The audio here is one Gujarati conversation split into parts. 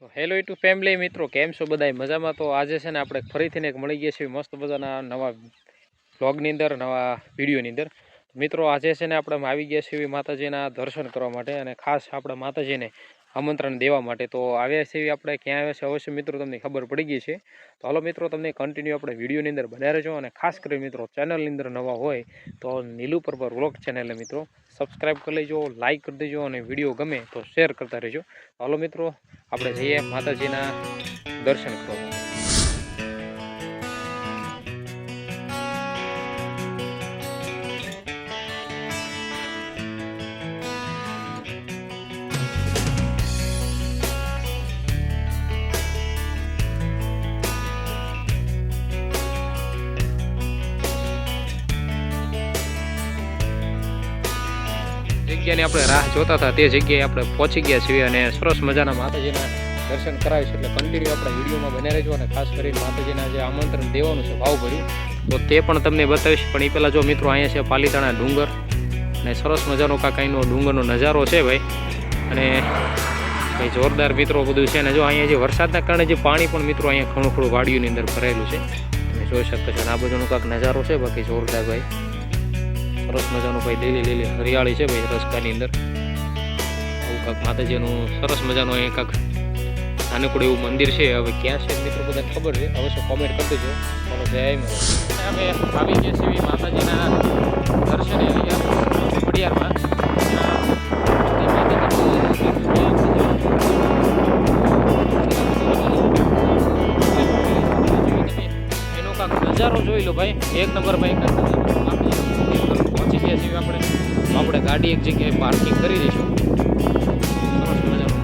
તો હેલો ટુ ફેમિલી મિત્રો, કેમ છો બધાય? મજામાં તો આજે છે ને આપણે ફરીથી એક મળી ગયા છીએ મસ્ત મજાના નવા બ્લોગની અંદર, નવા વિડીયોની અંદર. મિત્રો આજે છે ને આપણે આવી ગયા છીએ માતાજીના દર્શન કરવા માટે અને ખાસ આપણા માતાજીને આમંત્રણ દેવા માટે તો આવ્યા છે આપણે ક્યાં આવ્યા છે અવશ્ય મિત્રો તમને ખબર પડી ગઈ છે. તો હાલો મિત્રો તમને કન્ટિન્યુ આપણે વિડીયોની અંદર બનાવી રહેજો અને ખાસ કરી મિત્રો ચેનલની અંદર નવા હોય તો નીલુ પર વ્લોગ ચેનલને મિત્રો સબસ્ક્રાઈબ કરી લેજો લાઇક કરી દેજો અને વીડિયો ગમે તો શેર કરતા રહેજો. હાલો મિત્રો, આપણે જઈએ માતાજીના દર્શન કરવા. જગ્યાની આપણે રાહ જોતા હતા, તે જગ્યાએ આપણે પહોંચી ગયા છીએ અને સરસ મજાના માતાજીના દર્શન કરાવીશ એટલે કન્ટિન્યુ આપણે વિડીયોમાં બને રહેજો અને ખાસ કરીને માતાજીના જે આમંત્રણ દેવાનું છે ભાવ ભર્યું તો તે પણ તમને બતાવીશ. પણ એ પહેલાં જો મિત્રો અહીંયા છે પાલીતાણા ડુંગર અને સરસ મજાનો કાંઈનો ડુંગરનો નજારો છે ભાઈ. અને કંઈ જોરદાર મિત્રો બધું છે અને જો અહીંયા જે વરસાદના કારણે જે પાણી પણ મિત્રો અહીંયા ઘણું ઘણું વાડીઓની અંદર ભરાયેલું છે. તમે જોઈ શકો છો અને આ બધુંનો કાંઈક નજારો છે, બાકી જોરદાર ભાઈ. સરસ મજાનું ભાઈ લીલી લીલી હરિયાળી છે ભાઈ રસ્તાની અંદર. આવું કાંક માતાજીનું સરસ મજાનું અહીં કાંક નાનકડું એવું મંદિર છે. હવે ક્યાં છે મિત્રો બધા ખબર છે. અવશ્ય કોમેન્ટ કરી દેજો. ચાલો, જય અમે આવી ગયા છીએ માતાજીના દર્શને ખોડિયારમાં. નજારો જોઈ લો ભાઈ. એક નંબર ભાઈ. આપણે છીએ આપણે આપણે ગાડી એક જગ્યાએ પાર્કિંગ કરી દઈશું. સરસ મજાનું.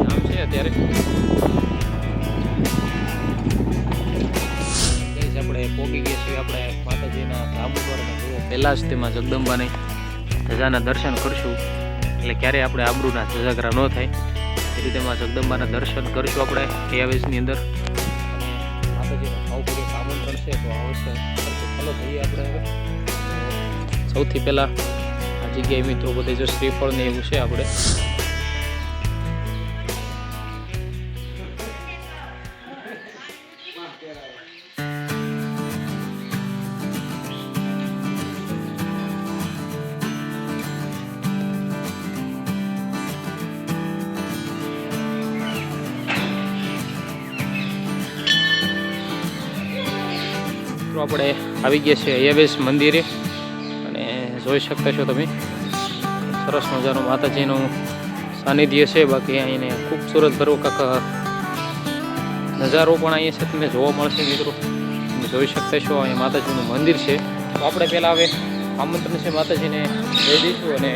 નામ છે અત્યારે. આપણે, પોગી ગયા છીએ આપણે માતાજીના પહેલાં જ તેમાં જગદંબાની ધજાના દર્શન કરશું. એટલે ક્યારેય આપણે આબરૂના ધજાગરા ન થાય. એ જગદંબાના દર્શન કરશું આપણે એયાવેસની અંદર. અને માતાજીનું ભાવપૂર્વક આમંત્રણ છે, તો અવશ્ય ચાલો જઈએ આપણે સૌથી પહેલાં આ જગ્યાએ મિત્રો બધે જો શ્રીફળ ને એવું છે આપણે. આપણે આવી ગયા છીએ અયાવેશ મંદિરે. જોઈ શકતા છો તમે. સરસ મજાનું માતાજીનું સાનિધ્ય છે. બાકી અહીંને ખૂબસૂરત ભરવો કાંક નજારો પણ અહીંયા છે. તમને જોવા મળશે મિત્રો. તમે જોઈ શકતા છો, અહીંયા માતાજીનું મંદિર છે. તો આપણે પહેલાં હવે આમંત્રણ છે માતાજીને જઈ દઈશું અને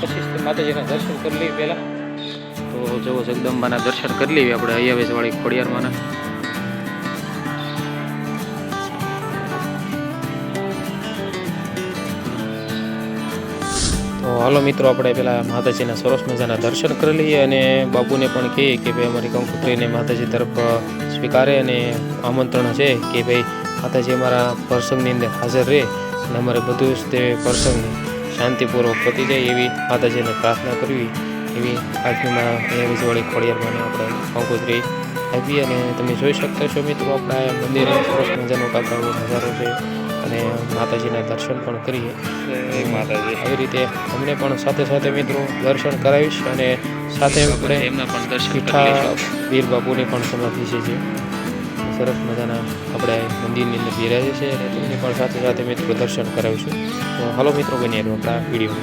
પછી માતાજીના દર્શન કરી લઈએ પહેલાં. તો જવો જગદંબાના દર્શન કરી લઈએ. આપણે અયાવેશવાળી ખોડિયારમાંના હાલો મિત્રો, આપણે પેલા માતાજીના સરસ મજાના દર્શન કરી લઈએ અને બાપુને પણ કહીએ કે ભાઈ અમારી કંકુત્રીને માતાજી તરફ સ્વીકારે અને આમંત્રણ છે કે ભાઈ માતાજી અમારા પ્રસંગની અંદર હાજર રહે અને અમારે બધું જ તે પ્રસંગ શાંતિપૂર્વક પતી જાય એવી માતાજીને પ્રાર્થના કરવી. એવી આજનીમાં વિજવાળી ખોડિયારમાંને આપણે કંકોત્રી આવી અને તમે જોઈ શકતા છો મિત્રો, આપણા મંદિરે સરસ મજાનો કાપડ નજારો છે. અને માતાજીના દર્શન પણ કરીએ. માતાજી. આવી રીતે અમને પણ સાથે સાથે મિત્રો દર્શન કરાવીશ અને સાથે આપણે એમના પણ દર્શન વીર બાપુની પણ સમાધિ છે જે. સરસ મજાના આપણે મંદિરની અંદર બિરાજે છે અને તેમની પણ સાથે સાથે મિત્રો દર્શન કરાવીશું. તો હાલો મિત્રો બની આપણા વીડિયો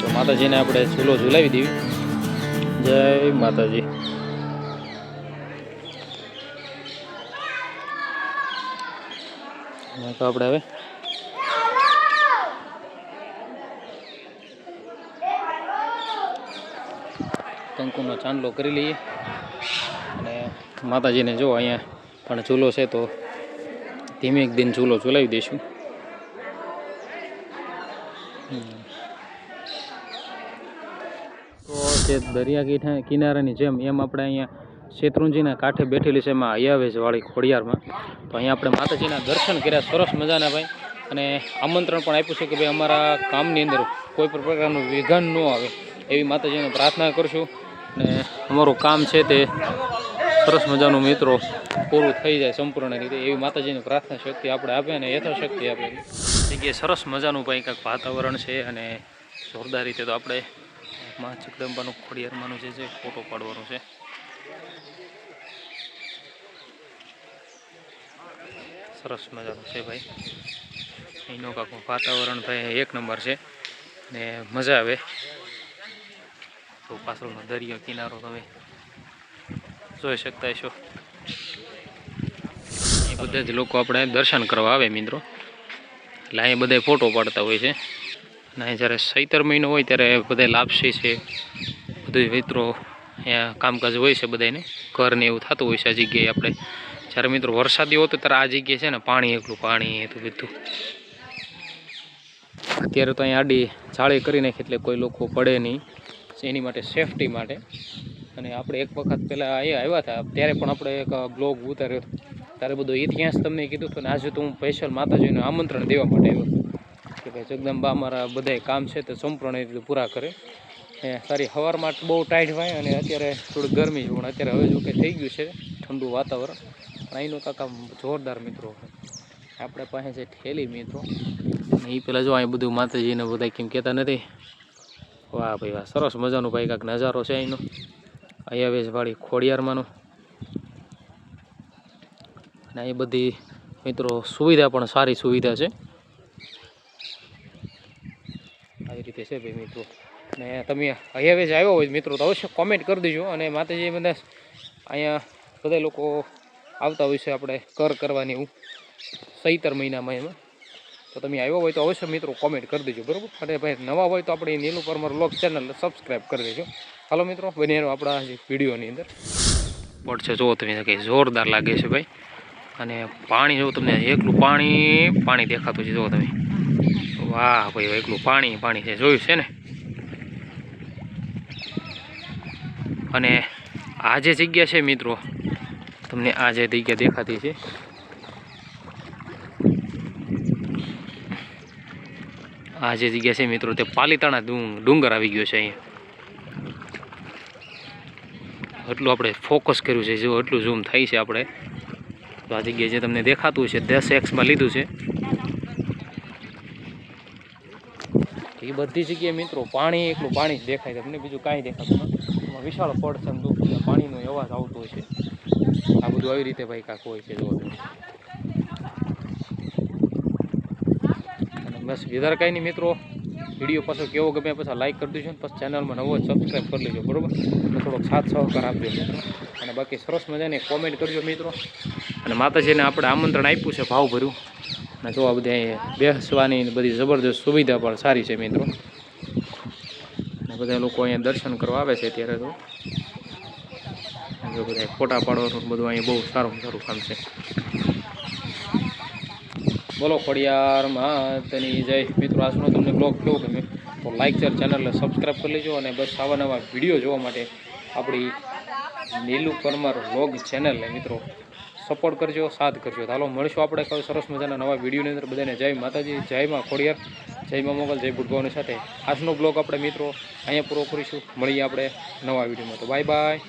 તો માતાજીને આપણે ચૂલો ઝુલાવી દેવી. જય માતાજી. તો આપણે હવે કંકુનો ચાંદલો કરી લઈએ. અને માતાજીને જો અહીંયા પણ ચૂલો છે તો ધીમે એક દિન ચૂલો ચૂલાવી દઈશું. તો જે દરિયા કિના- કિનારાની જેમ એમ આપણે અહીંયા શેત્રુંજીના કાંઠે બેઠેલી છે એમાં અયાવેજવાળી ખોડિયારમાં. તો અહીંયા આપણે માતાજીના દર્શન કર્યા, સરસ મજાના ભાઈ. અને આમંત્રણ પણ આપ્યું છે કે ભાઈ અમારા કામની અંદર કોઈ પણ પ્રકારનું વિઘન ન આવે એવી માતાજીને પ્રાર્થના કરશું. અને અમારું કામ છે તે સરસ મજાનું મિત્રો પૂરું થઈ જાય સંપૂર્ણ રીતે એવી માતાજીની પ્રાર્થના શક્તિ આપણે આપે અને યથાશક્તિ આપે. જગ્યાએ સરસ મજાનું ભાઈ કાંઈક વાતાવરણ છે અને જોરદાર રીતે તો આપણે માં જગદંબાનું ખોડિયારમાંનું જે છે ફોટો પાડવાનો છે. સરસ મજાનું છે ભાઈ. અહીંનું કાંકું વાતાવરણ ભાઈ એક નંબર છે ને મજા આવે. તો પાછળનો દરિયો કિનારો તમે જોઈ શકતા છો એ બધા જ લોકો આપણે દર્શન કરવા આવે મિત્રો. એટલે અહીંયા બધા ફોટો પાડતા હોય છે. અને અહીં જ્યારે સૈતર મહિનો હોય ત્યારે બધા લાપસી છે. બધું મિત્રો અહીંયા કામકાજ હોય છે બધાને ઘરને એવું થતું હોય છે આ જગ્યાએ આપણે. જ્યારે મિત્રો વરસાદી હોતો ત્યારે આ જગ્યાએ છે ને પાણી એકલું પાણી હતું બધું. અત્યારે તો અહીંયા આડી જાળી કરી નાખી એટલે કોઈ લોકો પડે નહીં. એની માટે સેફટી માટે. અને આપણે એક વખત પહેલાં અહીંયા આવ્યા હતા, ત્યારે પણ આપણે એક બ્લોગ ઉતાર્યો ત્યારે બધો ઇતિહાસ તમને કીધું હતું ને આજે તો હું સ્પેશિયલ માતાજીને આમંત્રણ દેવા માટે આવ્યો. કે ભાઈ જગદંબા અમારા બધાય કામ છે તે સંપૂર્ણ રીતે પૂરા કરે. સારી હવારમાં બહુ ટાઈટ હોય અને અત્યારે થોડું ગરમી છે, પણ અત્યારે હવે જો કે થઈ ગયું છે ઠંડુ વાતાવરણ. પણ અહીંનું કાકા જોરદાર મિત્રો. આપણે પાસે છે ઠેલી મિત્રો. એ પેલા જો અહીં બધું માતાજીને બધા કેમ કહેતા નથી. વાહ ભાઈ વાહ, સરસ મજાનું ભાઈ કાંઈક નજારો છે અહીંનો. અહીંયા વેશ વાળી ખોડિયારમાંનો. અને અહીં બધી મિત્રો સુવિધા પણ સારી સુવિધા છે. આવી રીતે છે ભાઈ મિત્રો. ને તમે અહીંયા વેજ આવ્યો હોય મિત્રો, તો અવશ્ય કોમેન્ટ કરી દેજો અને માતાજી બધા અહીંયા બધા લોકો આવતા હોય છે આપણે કર કરવાની એવું સૈતર મહિનામાં એમાં. તો તમે આવ્યો હોય તો અવશ્ય મિત્રો કોમેન્ટ કરી દેજો, બરાબર? અને ભાઈ નવા હોય તો આપણે નીલું પરમાર લોક ચેનલ સબસ્ક્રાઈબ કરી દેજો. હાલો મિત્રો બને આપણા જે વિડીયોની અંદર. પડ છે, જુઓ તમે કંઈ જોરદાર લાગે છે ભાઈ. અને પાણી જો તમને, એકલું પાણી પાણી દેખાતું છે, જુઓ તમે. વાહ ભાઈ, એકલું પાણી પાણી છે, જોયું છે ને? અને આ જે જગ્યા છે મિત્રો, તમને આ જે જગ્યા દેખાતી છે. આ જે જગ્યા છે મિત્રો, તે પાલીતાણા ડુંગ- ડુંગર આવી ગયો છે અહીંયા. એટલું આપણે ફોકસ કર્યું છે, જો એટલું ઝૂમ થાય છે આપણે. તો આ જગ્યાએ જે તમને દેખાતું છે, દસ એક્સમાં લીધું છે. એ બધી જગ્યાએ મિત્રો પાણી, એકલું પાણી જ દેખાય તમને બીજું કાંઈ દેખાતું નથી. એમાં વિશાળ પડ છે દુઃખ પાણીનો અવાજ આવતો છે. આ બધું આવી રીતે ભાઈ કાંક હોય છે જો અને બસ વિધાર કાંઈ નહીં મિત્રો, વીડિયો પાછો કેવો ગમે પાછા લાઈક કરી દેજો ને, પછી ચેનલમાં નવો સબસ્ક્રાઈબ કરી લેજો, બરોબર? અને થોડોક સાથ સહકાર આપજો. અને બાકી સરસ મજાની કોમેન્ટ કરજો મિત્રો. અને માતાજીને આપણે આમંત્રણ આપ્યું છે ભાવ ભર્યું અને જો આ બધી અહીંયા બેસવાની બધી જબરદસ્ત સુવિધા પણ સારી છે મિત્રો. બધા લોકો અહીંયા દર્શન કરવા આવે છે ત્યારે તો. બધા ફોટા પાડવાનું બધું અહીંયા બહુ સારું સારું કામ છે. બોલો ખોડિયાર માતની જય. મિત્રો, આજનો તમને બ્લોગ કેવો ગમે તો લાઈક શેર ચેનલને સબસ્ક્રાઈબ કરી લેજો અને બસ આવા નવા વીડિયો જોવા માટે આપણી નીલુ પરમાર વ્લોગ ચેનલને મિત્રો સપોર્ટ કરજો, સાથ કરજો. હાલો, મળીશું આપણે કોઈ સરસ મજાના નવા વિડીયોની અંદર. બધાને જય માતાજી, જય માં ખોડિયાર. જય મોગલ, જય ભૂટભાવની સાથે. આજનો બ્લોગ આપણે મિત્રો અહીંયા પૂરો કરીશું. મળીએ આપણે નવા વિડીયોમાં. તો બાય બાય